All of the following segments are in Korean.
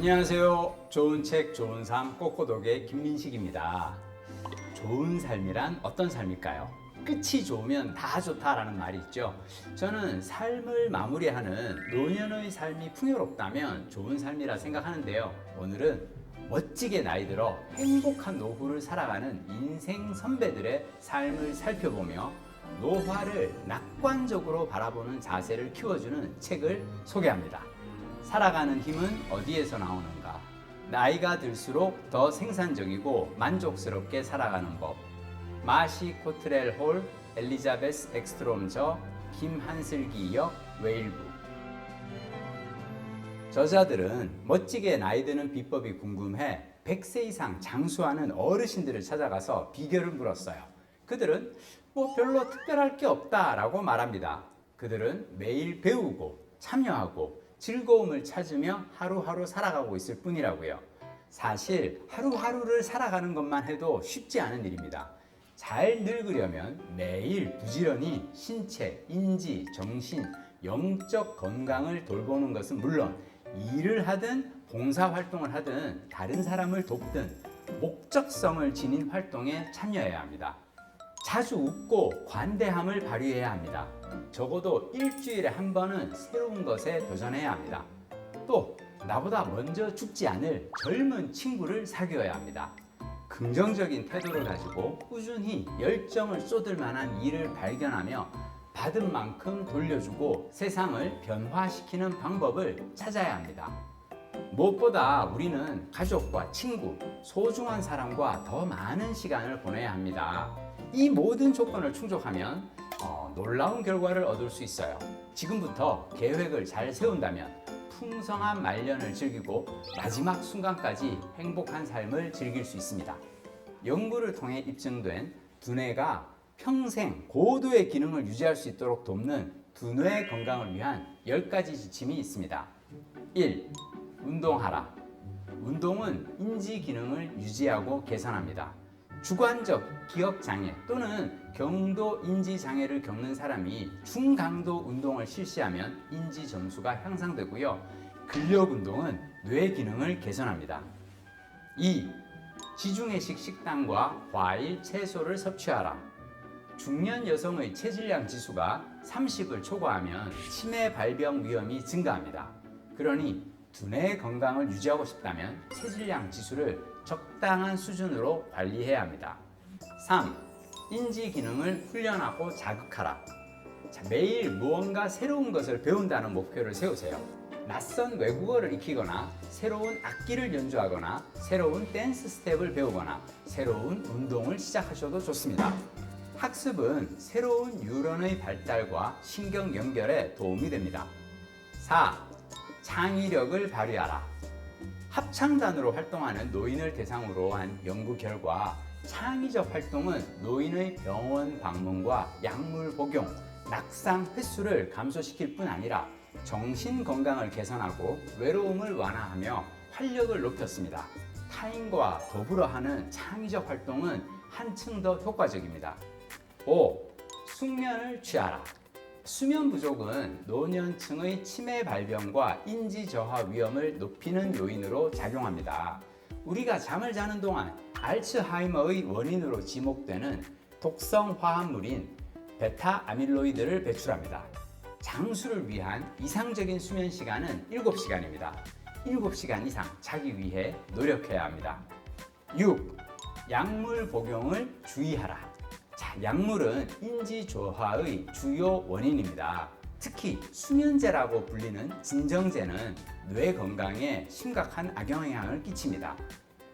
안녕하세요. 좋은 책, 좋은 삶, 꼬꼬독의 김민식입니다. 좋은 삶이란 어떤 삶일까요? 끝이 좋으면 다 좋다라는 말이 있죠. 저는 삶을 마무리하는 노년의 삶이 풍요롭다면 좋은 삶이라 생각하는데요. 오늘은 멋지게 나이 들어 행복한 노후를 살아가는 인생 선배들의 삶을 살펴보며 노화를 낙관적으로 바라보는 자세를 키워주는 책을 소개합니다. 살아가는 힘은 어디에서 나오는가? 나이가 들수록 더 생산적이고 만족스럽게 살아가는 법. 마시 코트렐 홀, 엘리자베스 엑스트롬 저, 김한슬기 역, 웨일북. 저자들은 멋지게 나이 드는 비법이 궁금해 100세 이상 장수하는 어르신들을 찾아가서 비결을 물었어요. 그들은 뭐 별로 특별할 게 없다라고 말합니다. 그들은 매일 배우고 참여하고 즐거움을 찾으며 하루하루 살아가고 있을 뿐이라고요. 사실 하루하루를 살아가는 것만 해도 쉽지 않은 일입니다. 잘 늙으려면 매일 부지런히 신체, 인지, 정신, 영적 건강을 돌보는 것은 물론 일을 하든 봉사 활동을 하든 다른 사람을 돕든 목적성을 지닌 활동에 참여해야 합니다. 자주 웃고 관대함을 발휘해야 합니다. 적어도 일주일에 한 번은 새로운 것에 도전해야 합니다. 또 나보다 먼저 죽지 않을 젊은 친구를 사귀어야 합니다. 긍정적인 태도를 가지고 꾸준히 열정을 쏟을 만한 일을 발견하며 받은 만큼 돌려주고 세상을 변화시키는 방법을 찾아야 합니다. 무엇보다 우리는 가족과 친구, 소중한 사람과 더 많은 시간을 보내야 합니다. 이 모든 조건을 충족하면 어, 놀라운 결과를 얻을 수 있어요. 지금부터 계획을 잘 세운다면 풍성한 말년을 즐기고 마지막 순간까지 행복한 삶을 즐길 수 있습니다. 연구를 통해 입증된 두뇌가 평생 고도의 기능을 유지할 수 있도록 돕는 두뇌 건강을 위한 10가지 지침이 있습니다. 1. 운동하라. 운동은 인지 기능을 유지하고 개선합니다. 주관적 기억 장애 또는 경도 인지 장애를 겪는 사람이 중강도 운동을 실시하면 인지 점수가 향상되고요. 근력 운동은 뇌 기능을 개선합니다. 2. 지중해식 식단과 과일, 채소를 섭취하라. 중년 여성의 체질량 지수가 30을 초과하면 치매 발병 위험이 증가합니다. 그러니 두뇌 건강을 유지하고 싶다면 체질량 지수를 적당한 수준으로 관리해야 합니다. 3. 인지 기능을 훈련하고 자극하라. 자, 매일 무언가 새로운 것을 배운다는 목표를 세우세요. 낯선 외국어를 익히거나 새로운 악기를 연주하거나 새로운 댄스 스텝을 배우거나 새로운 운동을 시작하셔도 좋습니다. 학습은 새로운 뉴런의 발달과 신경 연결에 도움이 됩니다. 4. 창의력을 발휘하라. 합창단으로 활동하는 노인을 대상으로 한 연구 결과 창의적 활동은 노인의 병원 방문과 약물 복용, 낙상 횟수를 감소시킬 뿐 아니라 정신 건강을 개선하고 외로움을 완화하며 활력을 높였습니다. 타인과 더불어 하는 창의적 활동은 한층 더 효과적입니다. 5. 숙면을 취하라. 수면 부족은 노년층의 치매 발병과 인지 저하 위험을 높이는 요인으로 작용합니다. 우리가 잠을 자는 동안 알츠하이머의 원인으로 지목되는 독성 화합물인 베타 아밀로이드를 배출합니다. 장수를 위한 이상적인 수면 시간은 7시간입니다. 7시간 이상 자기 위해 노력해야 합니다. 6. 약물 복용을 주의하라. 자, 약물은 인지 저하의 주요 원인입니다. 특히 수면제라고 불리는 진정제는 뇌 건강에 심각한 악영향을 끼칩니다.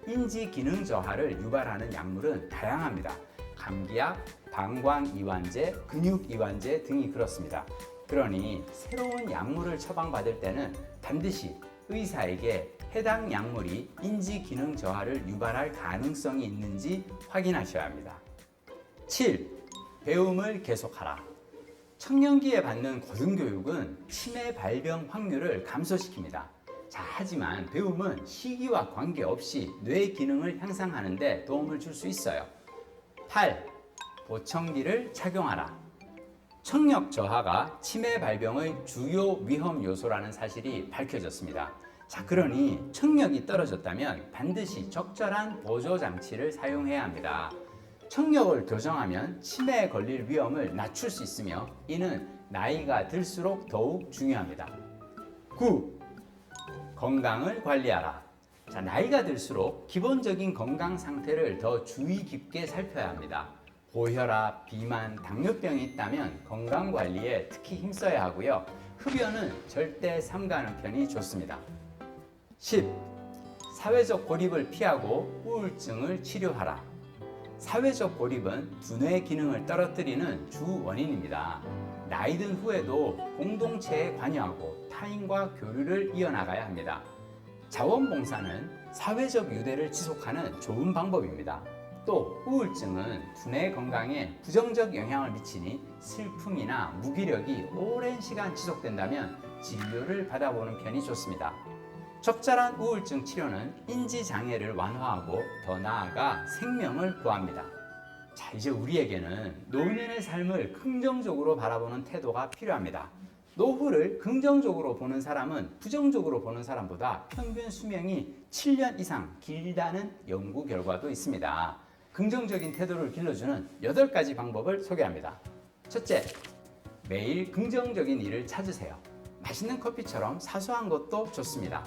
인지 기능 저하를 유발하는 약물은 다양합니다. 감기약, 방광 이완제, 근육 이완제 등이 그렇습니다. 그러니 새로운 약물을 처방받을 때는 반드시 의사에게 해당 약물이 인지 기능 저하를 유발할 가능성이 있는지 확인하셔야 합니다. 7. 배움을 계속하라. 청년기에 받는 고등교육은 치매 발병 확률을 감소시킵니다. 자, 하지만 배움은 시기와 관계없이 뇌 기능을 향상하는 데 도움을 줄 수 있어요. 8. 보청기를 착용하라. 청력 저하가 치매 발병의 주요 위험 요소라는 사실이 밝혀졌습니다. 자, 그러니 청력이 떨어졌다면 반드시 적절한 보조 장치를 사용해야 합니다. 청력을 교정하면 치매에 걸릴 위험을 낮출 수 있으며 이는 나이가 들수록 더욱 중요합니다. 9. 건강을 관리하라. 자, 나이가 들수록 기본적인 건강 상태를 더 주의 깊게 살펴야 합니다. 고혈압, 비만, 당뇨병이 있다면 건강 관리에 특히 힘써야 하고요. 흡연은 절대 삼가는 편이 좋습니다. 10. 사회적 고립을 피하고 우울증을 치료하라. 사회적 고립은 두뇌 기능을 떨어뜨리는 주 원인입니다. 나이 든 후에도 공동체에 관여하고 타인과 교류를 이어나가야 합니다. 자원봉사는 사회적 유대를 지속하는 좋은 방법입니다. 또 우울증은 두뇌 건강에 부정적 영향을 미치니 슬픔이나 무기력이 오랜 시간 지속된다면 진료를 받아보는 편이 좋습니다. 적절한 우울증 치료는 인지 장애를 완화하고 더 나아가 생명을 구합니다. 자, 이제 우리에게는 노년의 삶을 긍정적으로 바라보는 태도가 필요합니다. 노후를 긍정적으로 보는 사람은 부정적으로 보는 사람보다 평균 수명이 7년 이상 길다는 연구 결과도 있습니다. 긍정적인 태도를 길러주는 8가지 방법을 소개합니다. 첫째, 매일 긍정적인 일을 찾으세요. 맛있는 커피처럼 사소한 것도 좋습니다.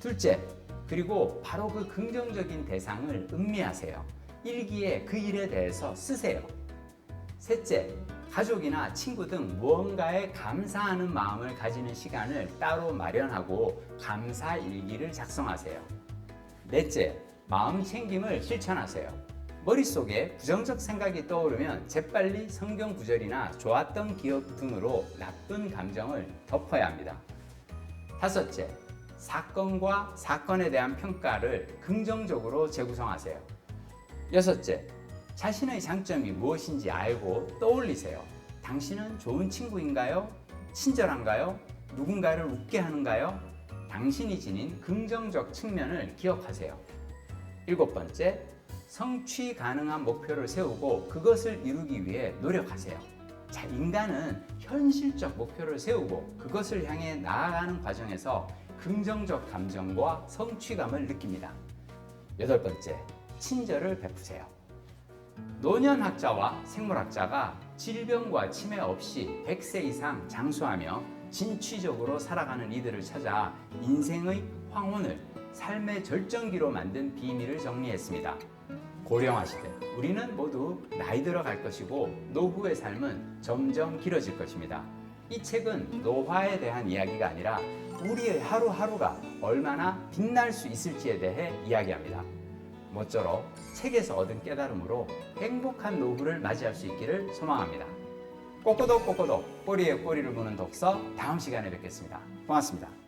둘째, 그리고 바로 그 긍정적인 대상을 음미하세요. 일기에 그 일에 대해서 쓰세요. 셋째, 가족이나 친구 등 무언가에 감사하는 마음을 가지는 시간을 따로 마련하고 감사 일기를 작성하세요. 넷째, 마음 챙김을 실천하세요. 머릿속에 부정적 생각이 떠오르면 재빨리 성경 구절이나 좋았던 기억 등으로 나쁜 감정을 덮어야 합니다. 다섯째, 사건과 사건에 대한 평가를 긍정적으로 재구성하세요. 여섯째, 자신의 장점이 무엇인지 알고 떠올리세요. 당신은 좋은 친구인가요? 친절한가요? 누군가를 웃게 하는가요? 당신이 지닌 긍정적 측면을 기억하세요. 일곱 번째, 성취 가능한 목표를 세우고 그것을 이루기 위해 노력하세요. 자, 인간은 현실적 목표를 세우고 그것을 향해 나아가는 과정에서 긍정적 감정과 성취감을 느낍니다. 여덟 번째, 친절을 베푸세요. 노년학자와 생물학자가 질병과 치매 없이 100세 이상 장수하며 진취적으로 살아가는 이들을 찾아 인생의 황혼을 삶의 절정기로 만든 비밀을 정리했습니다. 고령화 시대, 우리는 모두 나이 들어갈 것이고 노후의 삶은 점점 길어질 것입니다. 이 책은 노화에 대한 이야기가 아니라 우리의 하루하루가 얼마나 빛날 수 있을지에 대해 이야기합니다. 모쪼록 책에서 얻은 깨달음으로 행복한 노후를 맞이할 수 있기를 소망합니다. 꼬꼬독 꼬꼬독 꼬리에 꼬리를 무는 독서 다음 시간에 뵙겠습니다. 고맙습니다.